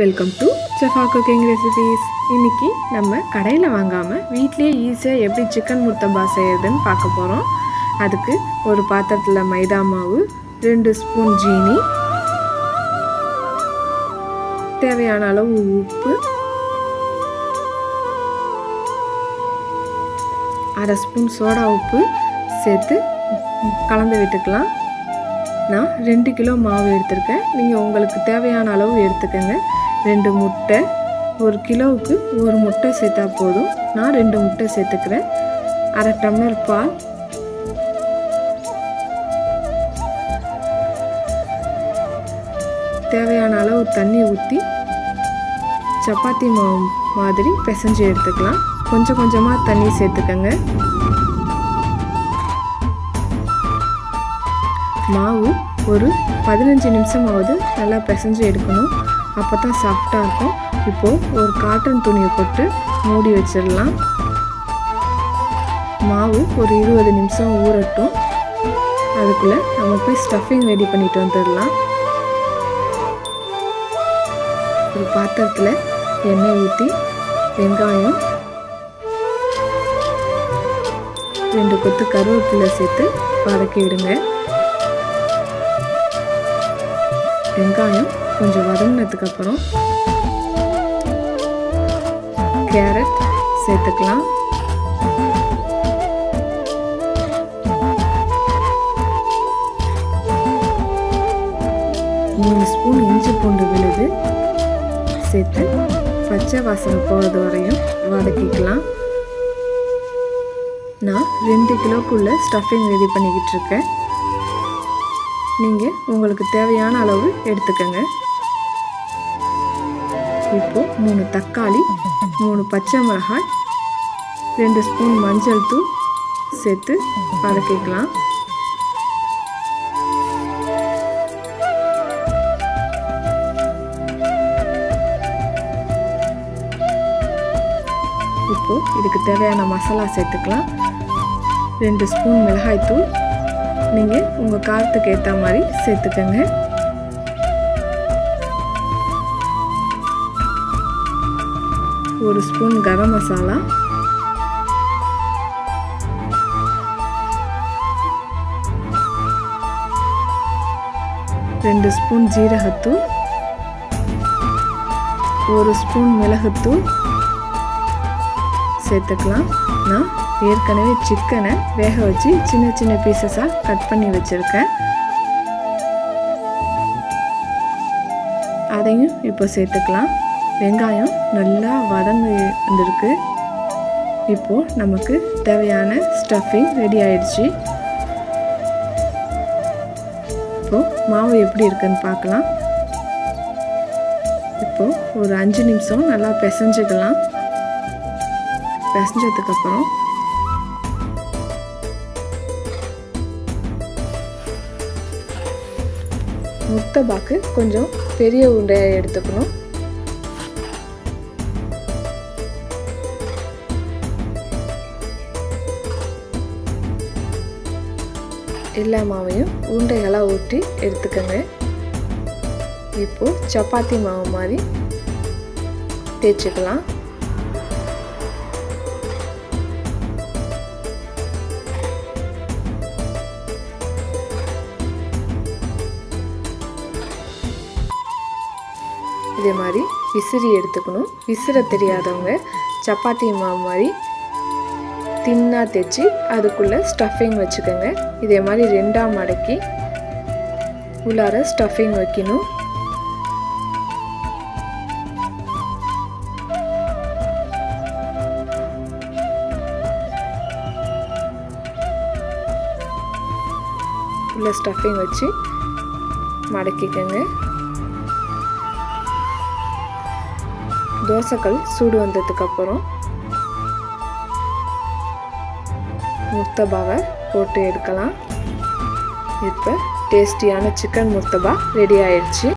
Welcome to Sefa cooking recipes இன்னைக்கு நம்ம கடையில் வாங்காமல் வீட்லேயே ஈஸியாக எப்படி சிக்கன் முர்த்தபா செய்யறதுன்னு பார்க்க போகிறோம் அதுக்கு ஒரு பாத்திரத்தில் மைதா மாவு ரெண்டு ஸ்பூன் ஜீனி தேவையான அளவு உப்பு அரை ஸ்பூன் சோடா உப்பு சேர்த்து கலந்து விட்டுக்கலாம். நான் ரெண்டு கிலோ மாவு எடுத்திருக்கேன். நீங்கள் உங்களுக்கு தேவையான அளவு எடுத்துக்கோங்க. ரெண்டு முட்டை ஒரு கிலோவுக்கு ஒரு முட்டை சேர்த்தா போதும். நான் ரெண்டு முட்டை சேர்த்துக்கிறேன். அரை டம்ளர் பால். தேவையான அளவு தண்ணி ஊற்றி சப்பாத்தி மாவு மாதிரி பிசைஞ்சு எடுத்துக்கலாம். கொஞ்சம் கொஞ்சமாக தண்ணி சேர்த்துக்கங்க. மாவு ஒரு பதினஞ்சு நிமிஷமாவது நல்லா பிசைஞ்சு எடுக்கணும். அப்போ தான் சாஃப்டாக இருக்கும். இப்போது ஒரு காட்டன் துணியை போட்டு மூடி வச்சிடலாம். மாவு ஒரு இருபது நிமிஷம் ஊறட்டும். அதுக்குள்ளே நம்ம போய் ஸ்டஃபிங் ரெடி பண்ணிட்டு வந்துடலாம். ஒரு பாத்திரத்தில் எண்ணெய் ஊற்றி வெங்காயம் ரெண்டு கொத்து கருவேப்பிலை சேர்த்து வதக்கிடுங்க வெங்காயம் கொஞ்சம் வதங்கினதுக்கப்புறம் கேரட் சேர்த்துக்கலாம். மூணு ஸ்பூன் இஞ்சி பூண்டு விழுது. சேர்த்து பச்சை வாசனை போகிறது வரையும் வதக்கிக்கலாம். நான் ரெண்டு கிலோக்குள்ள ஸ்டஃபிங் ரெடி பண்ணிக்கிட்டு இருக்கேன். நீங்கள் உங்களுக்கு தேவையான அளவு எடுத்துக்கோங்க. இப்போது மூணு தக்காளி மூணு பச்சை மிளகாய் ரெண்டு ஸ்பூன் மஞ்சள் தூள் சேர்த்து வதக்கிக்கலாம். இப்போ இதுக்கு தேவையான மசாலா சேர்த்துக்கலாம். ரெண்டு ஸ்பூன் மிளகாய் தூள். நீங்கள் உங்கள் காரத்துக்கு ஏற்ற மாதிரி சேர்த்துக்கோங்க. ஒரு ஸ்பூன் கரம் மசாலா. ரெண்டு ஸ்பூன் ஜீரகத்தூள். ஒரு ஸ்பூன் மிளகுத்தூள். சேர்த்துக்கலாம். நான் ஏற்கனவே சிக்கனை வேக வச்சு சின்ன சின்ன பீசஸாக கட் பண்ணி வச்சுருக்கேன். அதையும் இப்போ சேர்த்துக்கலாம். வெங்காயம் நல்லா வதங்கி வந்திருக்கு. இப்போது நமக்கு தேவையான ஸ்டஃபிங் ரெடி ஆயிடுச்சு. இப்போது மாவு எப்படி இருக்குன்னு பார்க்கலாம். இப்போது ஒரு அஞ்சு நிமிஷம் நல்லா பிசைஞ்சுக்கலாம். பிசைஞ்சதுக்கப்புறம் முத்தபாக்கு கொஞ்சம் பெரிய உருண்டையாக எடுத்துக்கணும். எல்லா மாவையும் உருண்டைகளாக ஊற்றி எடுத்துக்கோங்க. இப்போது சப்பாத்தி மாவு மாதிரி தேய்ச்சிக்கலாம். இதே மாதிரி விசிறி எடுத்துக்கணும். விசிற தெரியாதவங்க சப்பாத்தி மாவு மாதிரி தின்னாக தைச்சி அதுக்குள்ளே ஸ்டஃபிங் வச்சுக்கோங்க. இதே மாதிரி ரெண்டாக மடக்கி உள்ளார ஸ்டஃபிங் வைக்கணும். உள்ள ஸ்டஃபிங் வச்சு மடக்கிக்கோங்க. தோசைக்கல் சூடு வந்ததுக்கப்புறம் முர்த்தபாவை போட்டு எடுக்கலாம். இப்போ டேஸ்டியான சிக்கன் முர்த்தபா ரெடி ஆயிடுச்சு.